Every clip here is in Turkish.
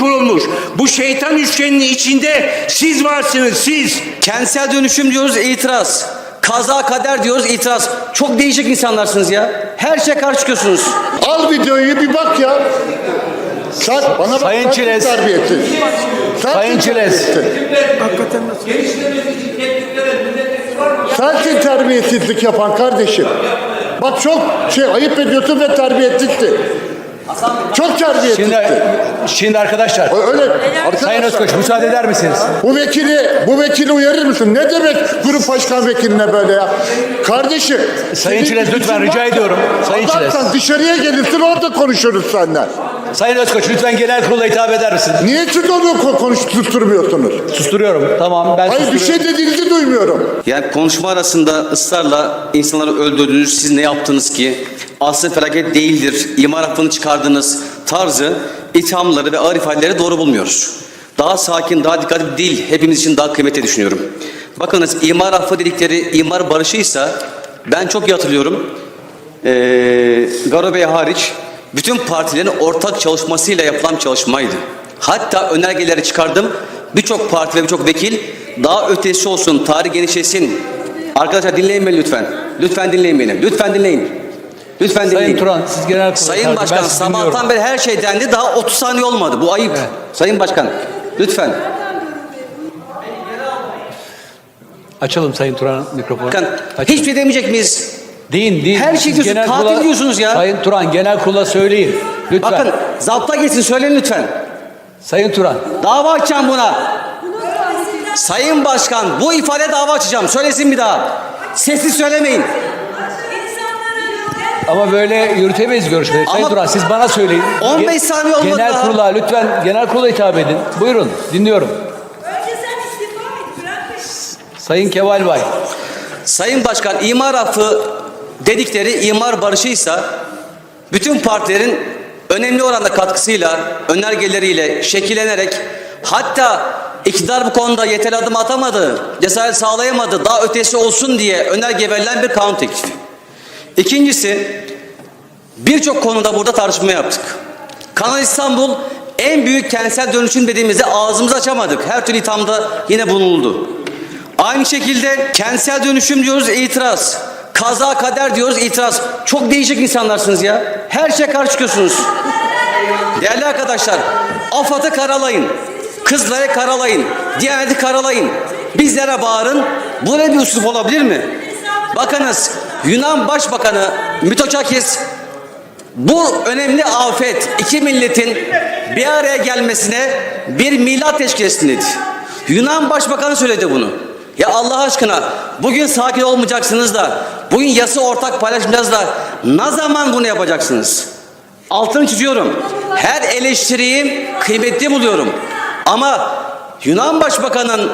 kurulmuş. Bu şeytan üçgeninin içinde siz varsınız siz. Kentsel dönüşüm diyoruz itiraz. Kaza kader diyoruz itiraz. Çok değişik insanlarsınız ya. Her şeye karşı çıkıyorsunuz. Al videoyu bir bak ya. Sen bana bak. Sayın Çiles. Terbiyesiz. Sen Sayın Çiles. Sensin terbiyesizlik yapan kardeşim. Bak çok şey ayıp ediyorsun ve terbiyesizsin. Çok terbiyesizsin. Şimdi, şimdi arkadaşlar, Öyle Sayın arkadaşlar. Özkoç müsaade eder misiniz? Bu vekili, bu vekili uyarır mısın? Ne demek grup başkan vekiline böyle ya? Kardeşim. Sayın senin Çiles, lütfen rica ediyorum. Sayın Çiles. Adamsan dışarıya gelirsin orada konuşuruz senden. Sayın Özkoç lütfen genel kurula hitap eder misiniz? Niye siz onu ko- konuşturmuyorsunuz? Susturuyorum. Tamam ben Hayır bir susturuyorum. şey dediğinizi duymuyorum. Yani konuşma arasında ısrarla insanları öldürdünüz, siz ne yaptınız ki? Aslı felaket değildir, imar affını çıkardınız tarzı ithamları ve ağır ifadeleri doğru bulmuyoruz. Daha sakin, daha dikkatli bir dil hepimiz için daha kıymetli düşünüyorum. Bakınız imar affı dedikleri imar barışıysa ben çok iyi hatırlıyorum. Ee, Garo Bey hariç bütün partilerin ortak çalışmasıyla yapılan çalışmaydı. Hatta önergeleri çıkardım. Birçok parti ve birçok vekil daha ötesi olsun, tarih genişlesin. Arkadaşlar dinleyin beni lütfen. Lütfen dinleyin beni. Lütfen dinleyin. Lütfen dinleyin. Sayın Turan siz genel Sayın. Başkan sabahtan beri her şey dendi. Daha 30 saniye olmadı. Bu ayıp. Sayın Başkan lütfen. Açalım Sayın Turan mikrofonu. Açın. hiçbir şey demeyecek miyiz? Deyin deyin. Her şey Siz diyorsun, genel katil kurula- diyorsunuz ya. Sayın Turan genel kurula söyleyin. Lütfen. Bakın zapta geçsin söyleyin lütfen. Sayın Turan. Dava açacağım buna. Sayın Başkan bu ifade dava açacağım. Söylesin bir daha. Sessiz söylemeyin. Ama böyle yürütemeyiz görüşmeleri. Sayın Ama- Turan siz bana söyleyin. 15 Ge- saniye olmadı Genel daha. kurula lütfen genel kurula hitap edin. Buyurun dinliyorum. Önce sen istifa et Bülent Bey. Sayın Kemal Bay. Sayın Başkan imar affı dedikleri imar barışıysa bütün partilerin önemli oranda katkısıyla, önergeleriyle şekillenerek hatta iktidar bu konuda yeterli adım atamadı, cesaret sağlayamadı, daha ötesi olsun diye önerge verilen bir kanun teklifi. İkincisi birçok konuda burada tartışma yaptık. Kanal İstanbul en büyük kentsel dönüşüm dediğimizde ağzımızı açamadık. Her türlü ithamda yine bulunuldu. Aynı şekilde kentsel dönüşüm diyoruz itiraz. Kaza kader diyoruz itiraz. Çok değişik insanlarsınız ya. Her şeye karşı çıkıyorsunuz. Değerli arkadaşlar, AFAD'ı karalayın. Kızları karalayın. Diyaneti karalayın. Bizlere bağırın. Bu ne bir üslup olabilir mi? Bakınız Yunan Başbakanı Mitsotakis bu önemli afet iki milletin bir araya gelmesine bir milat teşkil etsin dedi. Yunan Başbakanı söyledi bunu. Ya Allah aşkına bugün sakin olmayacaksınız da bugün yası ortak paylaşmayacağız da ne zaman bunu yapacaksınız? Altını çiziyorum. Her eleştiriyi kıymetli buluyorum. Ama Yunan Başbakanı'nın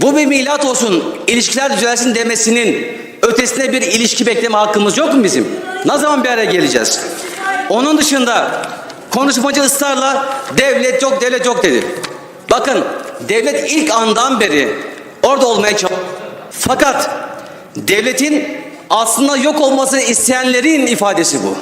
bu bir milat olsun, ilişkiler düzelsin demesinin ötesine bir ilişki bekleme hakkımız yok mu bizim? Ne zaman bir araya geleceğiz? Onun dışında konuşmacı ısrarla devlet yok, devlet yok dedi. Bakın devlet ilk andan beri orada olmaya çalışıyor. Fakat devletin aslında yok olmasını isteyenlerin ifadesi bu.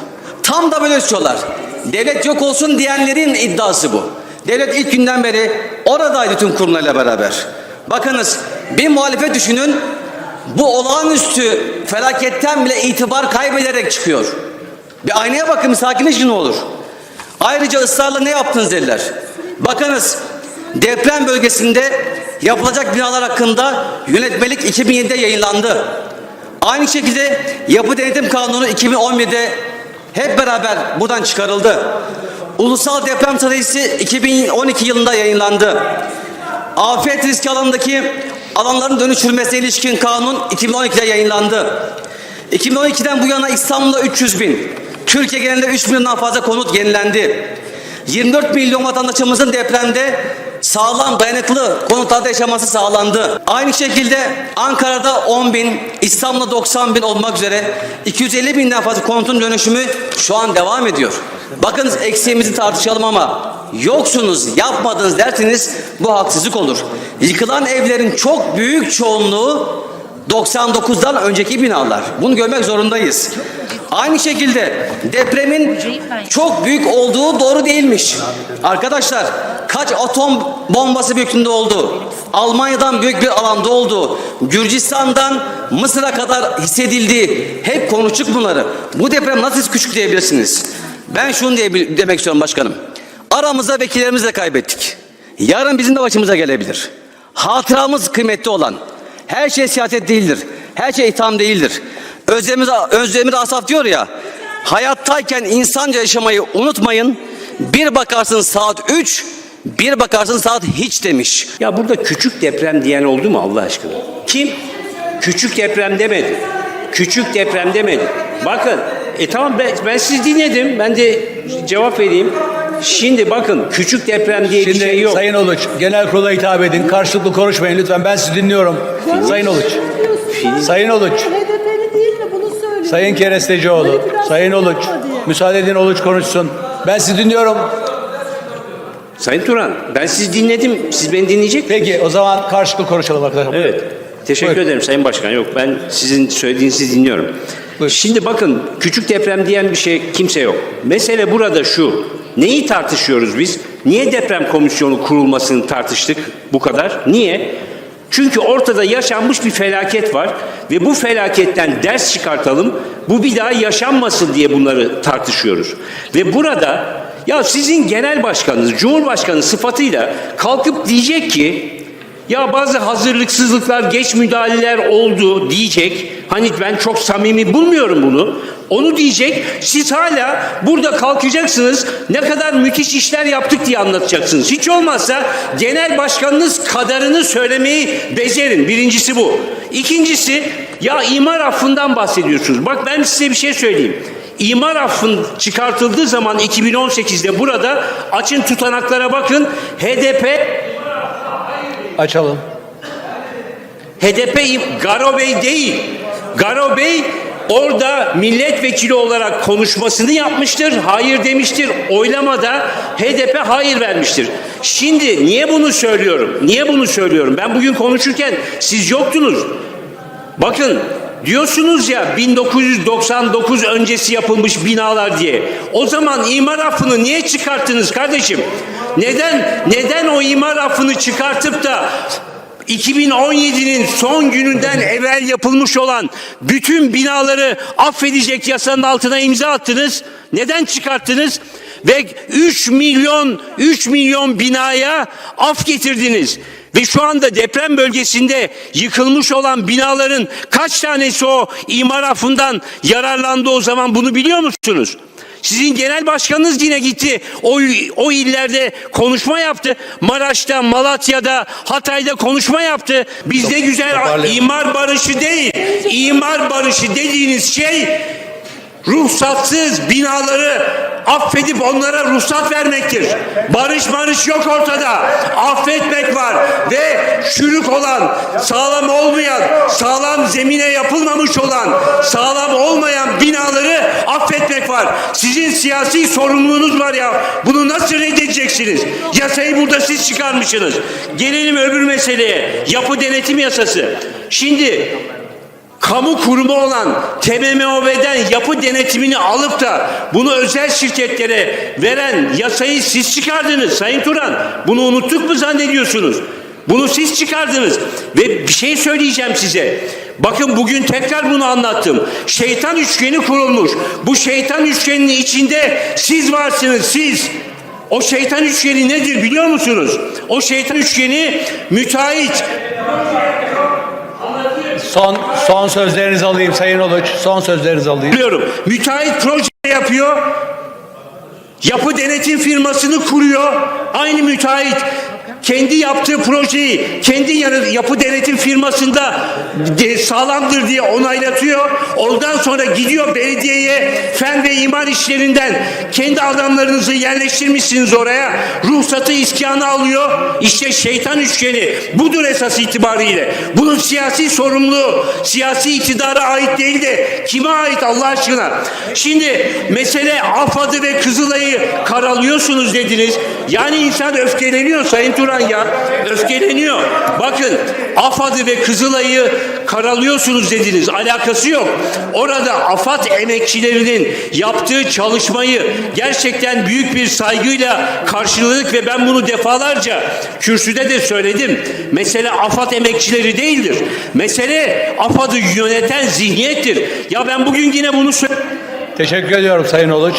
Tam da böyle istiyorlar. Devlet yok olsun diyenlerin iddiası bu. Devlet ilk günden beri oradaydı tüm kurumlarla beraber. Bakınız bir muhalefet düşünün bu olağanüstü felaketten bile itibar kaybederek çıkıyor. Bir aynaya bakın sakinleşin ne olur. Ayrıca ısrarla ne yaptınız dediler. Bakınız deprem bölgesinde yapılacak binalar hakkında yönetmelik 2007'de yayınlandı. Aynı şekilde yapı denetim kanunu 2011'de hep beraber buradan çıkarıldı. Ulusal deprem stratejisi 2012 yılında yayınlandı. Afet riski alanındaki alanların dönüştürülmesine ilişkin kanun 2012'de yayınlandı. 2012'den bu yana İstanbul'da 300 bin, Türkiye genelinde 3 milyondan fazla konut yenilendi. 24 milyon vatandaşımızın depremde sağlam dayanıklı konutlarda yaşaması sağlandı. Aynı şekilde Ankara'da 10 bin, İstanbul'da 90 bin olmak üzere 250 binden fazla konutun dönüşümü şu an devam ediyor. Bakınız eksiğimizi tartışalım ama yoksunuz, yapmadınız derseniz bu haksızlık olur. Yıkılan evlerin çok büyük çoğunluğu 99'dan önceki binalar. Bunu görmek zorundayız. Aynı şekilde depremin çok büyük olduğu doğru değilmiş. Arkadaşlar kaç atom bombası büyüklüğünde oldu? Almanya'dan büyük bir alanda oldu. Gürcistan'dan Mısır'a kadar hissedildi. Hep konuştuk bunları. Bu deprem nasıl küçük diyebilirsiniz? Ben şunu diye, demek istiyorum başkanım. Aramızda vekillerimizi de kaybettik. Yarın bizim de başımıza gelebilir. Hatıramız kıymetli olan. Her şey siyaset değildir. Her şey itham değildir. Özdemir, Özdemir Asaf diyor ya. Hayattayken insanca yaşamayı unutmayın. Bir bakarsın saat 3, bir bakarsın saat hiç demiş. Ya burada küçük deprem diyen oldu mu Allah aşkına? Kim? Küçük deprem demedi. Küçük deprem demedi. Bakın, e tamam ben, ben sizi dinledim. Ben de cevap vereyim. Şimdi bakın küçük deprem diye Şimdi bir şey yok. Sayın Uluç genel kurula hitap edin. Karşılıklı konuşmayın lütfen. Ben sizi dinliyorum. Sayın Uluç. Sayın Uluç. HDP'li değil mi bunu söylüyor. Sayın Kerestecioğlu. Sayın diye. Müsaade edin Uluç konuşsun. Ben sizi dinliyorum. Sayın Turan, ben sizi dinledim. Siz beni dinleyecek misiniz? Peki o zaman karşılıklı konuşalım arkadaşlar. Evet. Teşekkür Buyurun. ederim Sayın Başkan. Yok ben sizin söylediğinizi dinliyorum. Buyurun. Şimdi bakın küçük deprem diyen bir şey kimse yok. Mesele burada şu. Neyi tartışıyoruz biz? Niye deprem komisyonu kurulmasını tartıştık bu kadar? Niye? Çünkü ortada yaşanmış bir felaket var ve bu felaketten ders çıkartalım. Bu bir daha yaşanmasın diye bunları tartışıyoruz. Ve burada ya sizin genel başkanınız, cumhurbaşkanı sıfatıyla kalkıp diyecek ki ya bazı hazırlıksızlıklar, geç müdahaleler oldu diyecek. Hani ben çok samimi bulmuyorum bunu. Onu diyecek. Siz hala burada kalkacaksınız. Ne kadar müthiş işler yaptık diye anlatacaksınız. Hiç olmazsa genel başkanınız kadarını söylemeyi becerin. Birincisi bu. İkincisi ya imar affından bahsediyorsunuz. Bak ben size bir şey söyleyeyim. İmar affın çıkartıldığı zaman 2018'de burada açın tutanaklara bakın. HDP Açalım. HDP Garo Bey değil. Garo Bey orada milletvekili olarak konuşmasını yapmıştır. Hayır demiştir. Oylamada HDP hayır vermiştir. Şimdi niye bunu söylüyorum? Niye bunu söylüyorum? Ben bugün konuşurken siz yoktunuz. Bakın diyorsunuz ya 1999 öncesi yapılmış binalar diye. O zaman imar affını niye çıkarttınız kardeşim? Neden neden o imar affını çıkartıp da 2017'nin son gününden evvel yapılmış olan bütün binaları affedecek yasanın altına imza attınız. Neden çıkarttınız? Ve 3 milyon 3 milyon binaya af getirdiniz. Ve şu anda deprem bölgesinde yıkılmış olan binaların kaç tanesi o imar affından yararlandı o zaman bunu biliyor musunuz? Sizin genel başkanınız yine gitti. O, o illerde konuşma yaptı. Maraş'ta, Malatya'da, Hatay'da konuşma yaptı. Bizde güzel imar barışı değil. İmar barışı dediğiniz şey ruhsatsız binaları affedip onlara ruhsat vermektir. Barış barış yok ortada. Affetmek var ve çürük olan, sağlam olmayan, sağlam zemine yapılmamış olan, sağlam olmayan binaları affetmek var. Sizin siyasi sorumluluğunuz var ya. Bunu nasıl reddedeceksiniz? Yasayı burada siz çıkarmışsınız. Gelelim öbür meseleye. Yapı denetim yasası. Şimdi kamu kurumu olan TMMOB'den yapı denetimini alıp da bunu özel şirketlere veren yasayı siz çıkardınız Sayın Turan. Bunu unuttuk mu zannediyorsunuz? Bunu siz çıkardınız. Ve bir şey söyleyeceğim size. Bakın bugün tekrar bunu anlattım. Şeytan üçgeni kurulmuş. Bu şeytan üçgeninin içinde siz varsınız siz. O şeytan üçgeni nedir biliyor musunuz? O şeytan üçgeni müteahhit, Son son sözlerinizi alayım Sayın Uluç. Son sözlerinizi alayım. Biliyorum. Müteahhit proje yapıyor. Yapı denetim firmasını kuruyor. Aynı müteahhit kendi yaptığı projeyi kendi yapı denetim firmasında de- sağlamdır diye onaylatıyor. Ondan sonra gidiyor belediyeye fen ve imar işlerinden kendi adamlarınızı yerleştirmişsiniz oraya. Ruhsatı iskanı alıyor. İşte şeytan üçgeni budur esas itibariyle. Bunun siyasi sorumluluğu siyasi iktidara ait değil de kime ait Allah aşkına? Şimdi mesele AFAD'ı ve Kızılay'ı karalıyorsunuz dediniz. Yani insan öfkeleniyor Sayın Turan Turan ya. Öfkeleniyor. Bakın AFAD'ı ve Kızılay'ı karalıyorsunuz dediniz. Alakası yok. Orada AFAD emekçilerinin yaptığı çalışmayı gerçekten büyük bir saygıyla karşıladık ve ben bunu defalarca kürsüde de söyledim. Mesele AFAD emekçileri değildir. Mesele AFAD'ı yöneten zihniyettir. Ya ben bugün yine bunu söyledim. Teşekkür ediyorum Sayın Uluç.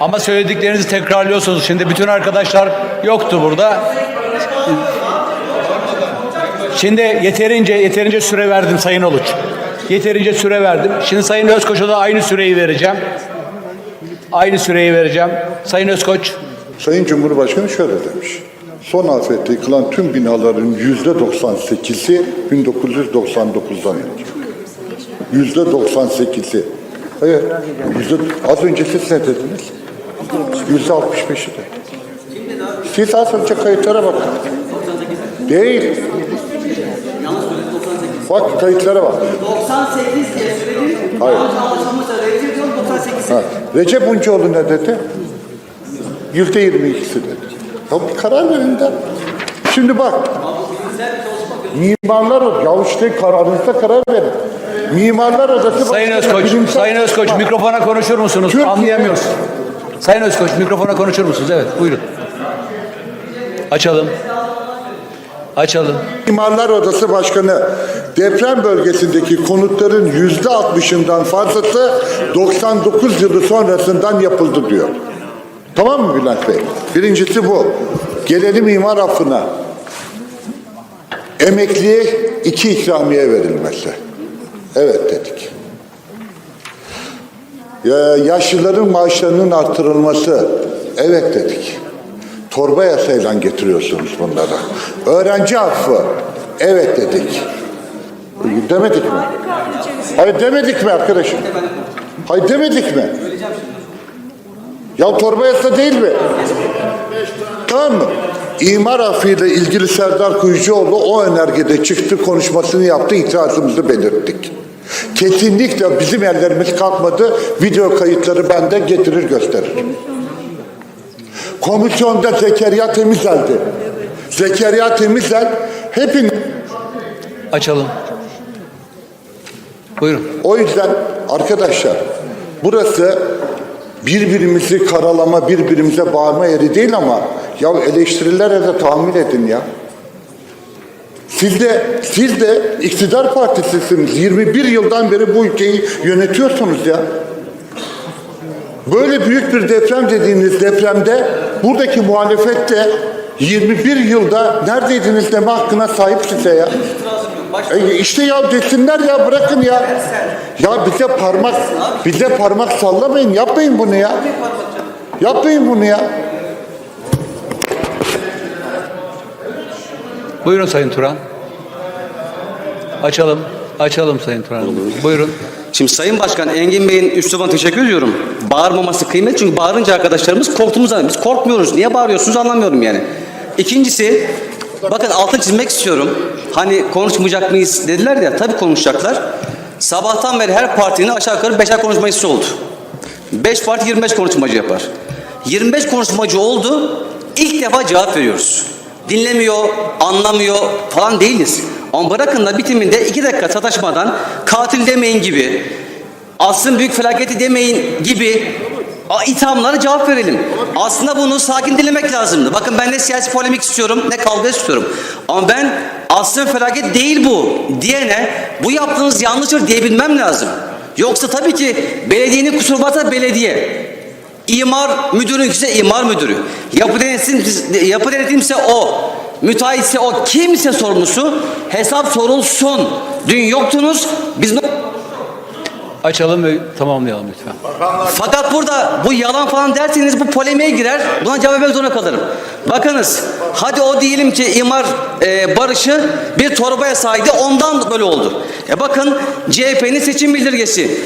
Ama söylediklerinizi tekrarlıyorsunuz. Şimdi bütün arkadaşlar yoktu burada. Şimdi yeterince yeterince süre verdim Sayın Uluç. Yeterince süre verdim. Şimdi Sayın Özkoç'a da aynı süreyi vereceğim. Aynı süreyi vereceğim. Sayın Özkoç. Sayın Cumhurbaşkanı şöyle demiş. Son afette yıkılan tüm binaların yüzde 98'i 1999'dan yapıldı. Yüzde 98'i. Evet. Yüzde, az önce siz ne dediniz? Yüzde 65'i de. Siz az önce kayıtlara bakın. Değil. Bak kayıtlara bak. 98 diye söyledim. Hayır. Ediyorum 98. Ha. Recep Uncuoğlu ne dedi? Yüzde yirmi ikisi dedi. Ya bir karar verin de. Şimdi bak. Mimarlar Odası. Ya işte kararınızda karar verin. Mimarlar Odası. Sayın Özkoç, bilimsel- Sayın Özkoç mikrofona konuşur musunuz? Türkiye- Anlayamıyoruz. Sayın Özkoç mikrofona konuşur musunuz? Evet buyurun. Açalım. Açalım. Mimarlar Odası Başkanı deprem bölgesindeki konutların yüzde altmışından fazlası 99 yılı sonrasından yapıldı diyor. Tamam mı Bülent Bey? Birincisi bu. Gelelim imar affına. Emekliye iki ikramiye verilmesi. Evet dedik. Ya- Yaşlıların maaşlarının artırılması. Evet dedik. Torba yasayla getiriyorsunuz bunları. Öğrenci affı. Evet dedik. Demedik mi? Hayır demedik mi arkadaşım? Hayır demedik mi? Ya torba yasa değil mi? Tamam mı? İmar affıyla ilgili Serdar Kuyucuoğlu o önergede çıktı konuşmasını yaptı itirazımızı belirttik. Kesinlikle bizim ellerimiz kalkmadı. Video kayıtları bende getirir gösterir. Komisyonda Zekeriya Temizel'di. Zekeriya Temizel hepin Açalım. Buyurun. o yüzden arkadaşlar burası birbirimizi karalama, birbirimize bağırma yeri değil ama ya eleştirilere de tahammül edin ya. Siz de, siz de iktidar partisisiniz. 21 yıldan beri bu ülkeyi yönetiyorsunuz ya. Böyle büyük bir deprem dediğiniz depremde buradaki muhalefet de 21 yılda neredeydiniz deme hakkına sahip size ya. E işte ya desinler ya bırakın ya. Ya bize parmak bize parmak sallamayın. Yapmayın bunu ya. Yapmayın bunu ya. Buyurun Sayın Turan. Açalım. Açalım Sayın Turan. Buyurun. Şimdi Sayın Başkan Engin Bey'in üslubuna teşekkür ediyorum. Bağırmaması kıymet çünkü bağırınca arkadaşlarımız korktuğumuzdan biz korkmuyoruz. Niye bağırıyorsunuz anlamıyorum yani. İkincisi bakın altı çizmek istiyorum. Hani konuşmayacak mıyız dediler ya tabii konuşacaklar. Sabahtan beri her partinin aşağı yukarı beşer konuşmacısı oldu. 5 parti 25 konuşmacı yapar. 25 konuşmacı oldu. İlk defa cevap veriyoruz. Dinlemiyor, anlamıyor falan değiliz. Ama bırakın da bitiminde iki dakika sataşmadan katil demeyin gibi, asrın büyük felaketi demeyin gibi ithamlara cevap verelim. Aslında bunu sakin dinlemek lazımdı. Bakın ben ne siyasi polemik istiyorum ne kavga istiyorum. Ama ben asrın felaket değil bu diyene bu yaptığınız yanlıştır diyebilmem lazım. Yoksa tabii ki belediyenin kusuru varsa belediye. İmar müdürü ise imar müdürü. Yapı denetim, yapı denetimse o. Müteahhitse o. Kimse sorumlusu hesap sorulsun. Dün yoktunuz. Biz Açalım ve tamamlayalım lütfen. fakat burada bu yalan falan derseniz bu polemiğe girer. Buna cevap vermek zorunda kalırım. Bakınız hadi o diyelim ki imar e, barışı bir torbaya saydı ondan böyle oldu. E bakın CHP'nin seçim bildirgesi.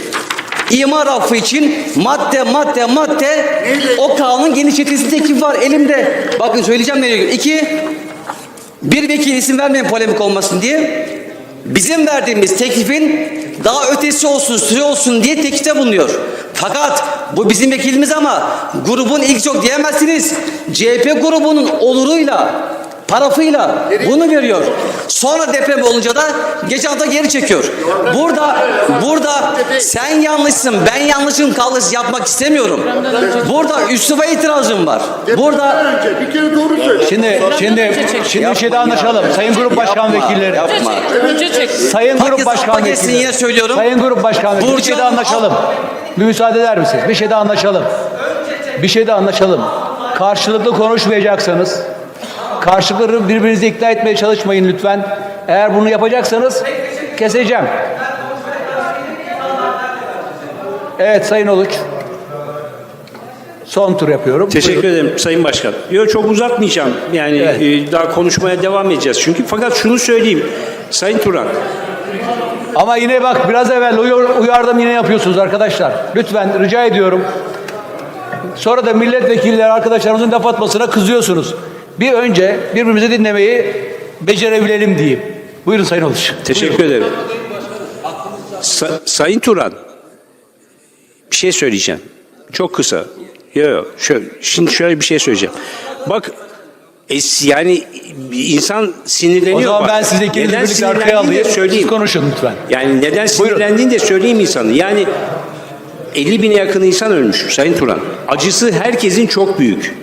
İmar affı için madde madde madde o kanun genişletilsin teklifi var elimde. Bakın söyleyeceğim nereye gidiyor. İki, bir vekil isim vermeyin polemik olmasın diye bizim verdiğimiz teklifin daha ötesi olsun, süre olsun diye teklifte bulunuyor. Fakat bu bizim vekilimiz ama grubun ilk çok diyemezsiniz. CHP grubunun oluruyla parafıyla bunu veriyor. Sonra deprem olunca da geçen hafta geri çekiyor. Burada burada sen yanlışsın ben yanlışım kavgası yapmak istemiyorum. Burada üsluba itirazım var. Burada bir kere doğru söyle. Şimdi şimdi şimdi bir şeyde anlaşalım. Sayın Grup Başkan Yapma, Vekilleri. Yapma. Önce çek. Sayın Grup Başkan Vekilleri. yine söylüyorum. Sayın Grup Başkan Vekilleri. Bir şeyde Hanım, anlaşalım. Bir müsaade eder misiniz? Bir şeyde anlaşalım. Bir şeyde anlaşalım. Karşılıklı konuşmayacaksanız karşılıklı birbirinizi ikna etmeye çalışmayın lütfen. Eğer bunu yapacaksanız keseceğim. Evet Sayın Oluç. Son tur yapıyorum. Teşekkür ederim Sayın Başkan. Yok çok uzatmayacağım. Yani Evet. e, daha konuşmaya devam edeceğiz. Çünkü fakat şunu söyleyeyim. Sayın Turan, Ama yine bak biraz evvel uyar- uyardım yine yapıyorsunuz arkadaşlar. Lütfen rica ediyorum. Sonra da milletvekilleri arkadaşlarımızın laf atmasına kızıyorsunuz. Bir önce birbirimizi dinlemeyi becerebilelim diyeyim. Buyurun Sayın Oluş. teşekkür ederim. Sa- Sayın Turan, bir şey söyleyeceğim. Çok kısa. Yok yok. Şöyle, şimdi şöyle bir şey söyleyeceğim. Bak es, yani insan sinirleniyor. O zaman bak. ben sizi ikinizi Neden birlikte arkaya alayım. söyleyeyim. Siz konuşun lütfen. Yani neden sinirlendiğini de söyleyeyim insanın. Yani 50 bine yakın insan ölmüş Sayın Turan. Acısı herkesin çok büyük.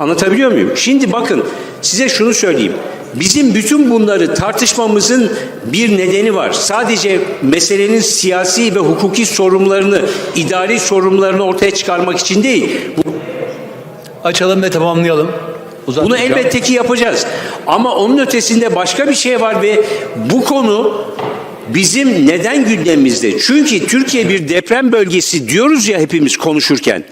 Anlatabiliyor muyum? Şimdi bakın size şunu söyleyeyim. Bizim bütün bunları tartışmamızın bir nedeni var. Sadece meselenin siyasi ve hukuki sorunlarını, idari sorunlarını ortaya çıkarmak için değil. Bu- Açalım ve tamamlayalım. Bunu elbette ki yapacağız. Ama onun ötesinde başka bir şey var ve bu konu bizim neden gündemimizde? Çünkü Türkiye bir deprem bölgesi diyoruz ya hepimiz konuşurken.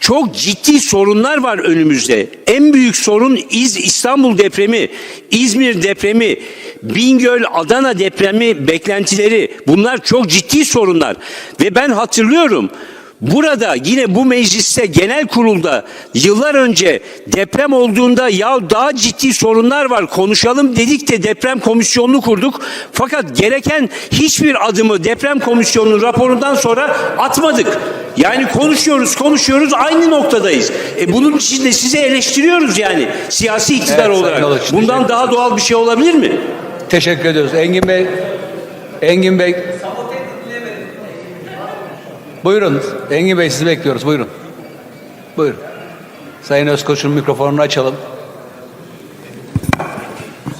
Çok ciddi sorunlar var önümüzde. En büyük sorun İz İstanbul depremi, İzmir depremi, Bingöl, Adana depremi beklentileri. Bunlar çok ciddi sorunlar. Ve ben hatırlıyorum Burada yine bu mecliste genel kurulda yıllar önce deprem olduğunda ya daha ciddi sorunlar var konuşalım dedik de deprem komisyonunu kurduk. Fakat gereken hiçbir adımı deprem komisyonunun raporundan sonra atmadık. Yani konuşuyoruz konuşuyoruz aynı noktadayız. E bunun için de size eleştiriyoruz yani siyasi iktidar Evet, olarak. Bundan daha doğal bir şey olabilir mi? Teşekkür ediyoruz. Engin Bey. Engin Bey. Buyurun. Engin Bey sizi bekliyoruz. Buyurun. Buyurun. Sayın Özkoç'un mikrofonunu açalım.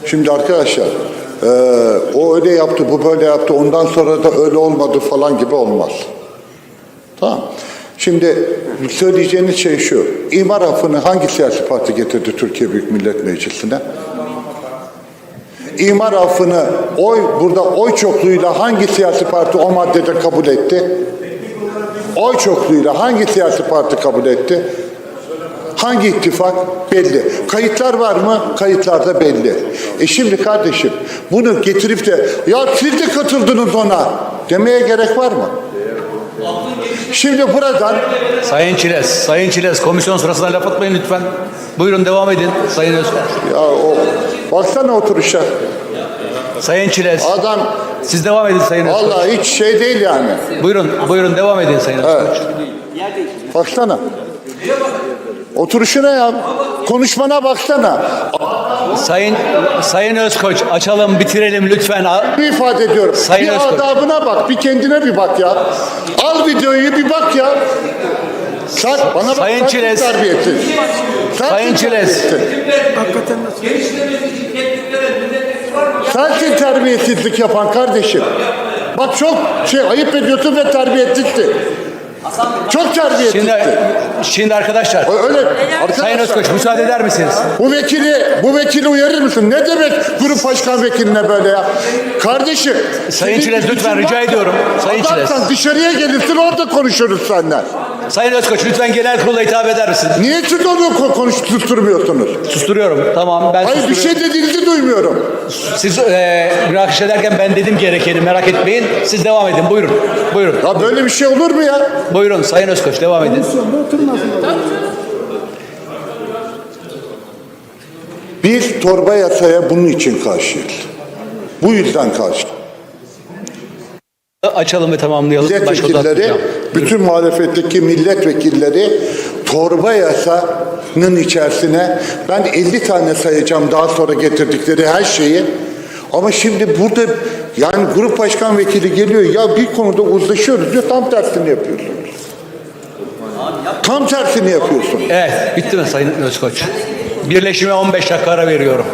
Şimdi arkadaşlar eee, o öyle yaptı, bu böyle yaptı, ondan sonra da öyle olmadı falan gibi olmaz. Tamam. Şimdi söyleyeceğiniz şey şu. İmar affını hangi siyasi parti getirdi Türkiye Büyük Millet Meclisi'ne? İmar affını oy burada oy çokluğuyla hangi siyasi parti o maddede kabul etti? Oy çokluğuyla hangi siyasi parti kabul etti? Hangi ittifak? Belli. Kayıtlar var mı? Kayıtlar da belli. E şimdi kardeşim bunu getirip de ya siz de katıldınız ona demeye gerek var mı? Şimdi buradan Sayın Çiles, Sayın Çiles komisyon sırasında laf atmayın lütfen. Buyurun devam edin Sayın Özkoç. ya o baksana oturuşa. Sayın Çiles, Adam siz devam edin Sayın Özkoç. vallahi hiç şey değil yani. Buyurun, buyurun devam edin Sayın Özkoç. Baksana. Oturuşuna ya. Konuşmana baksana. Sayın Sayın Özkoç açalım bitirelim lütfen. Bir ifade ediyorum. Sayın bir Özkoç. adabına bak, bir kendine bir bak ya. Al videoyu bir bak ya. Sen bana bak. Sayın sensin Çiles. Terbiyesiz. Sensin Sayın Çiles. terbiyesiz. Sensin terbiyesizlik yapan kardeşim. Bak çok şey ayıp ediyorsun ve terbiyesizsin. Çok terbiyesizsin. Şimdi şimdi arkadaşlar Öyle Sayın arkadaşlar. Özkoç müsaade eder misiniz? Bu vekili, bu vekili uyarır mısın? Ne demek grup başkan vekiline böyle ya? Kardeşim. Sayın Çiles, lütfen rica ediyorum. Sayın Çiles. Dışarıya gelirsin orada konuşuruz senden. Sayın Özkoç lütfen genel kurula hitap eder misin? Niye onu ko- konuş susturmuyorsunuz? Susturuyorum. Tamam ben Hayır bir susturuyorum. şey dediğinizi duymuyorum. Siz e, münakaşa ederken ben dedim gerekeni merak etmeyin. Siz devam edin. Buyurun. Buyurun. Ya böyle bir şey olur mu ya? Buyurun Sayın Özkoç devam edin. Biz torba yasaya bunun için karşıyız. Bu yüzden karşı. Açalım ve tamamlayalım. Milletvekilleri, bütün muhalefetteki milletvekilleri torba yasa Partisi'nin içerisine ben 50 tane sayacağım daha sonra getirdikleri her şeyi. Ama şimdi burada yani grup başkan vekili geliyor ya bir konuda uzlaşıyoruz diyor tam tersini yapıyorsunuz. Tam tersini yapıyorsunuz. Evet bitti mi Sayın Özkoç? Birleşime 15 dakika ara veriyorum.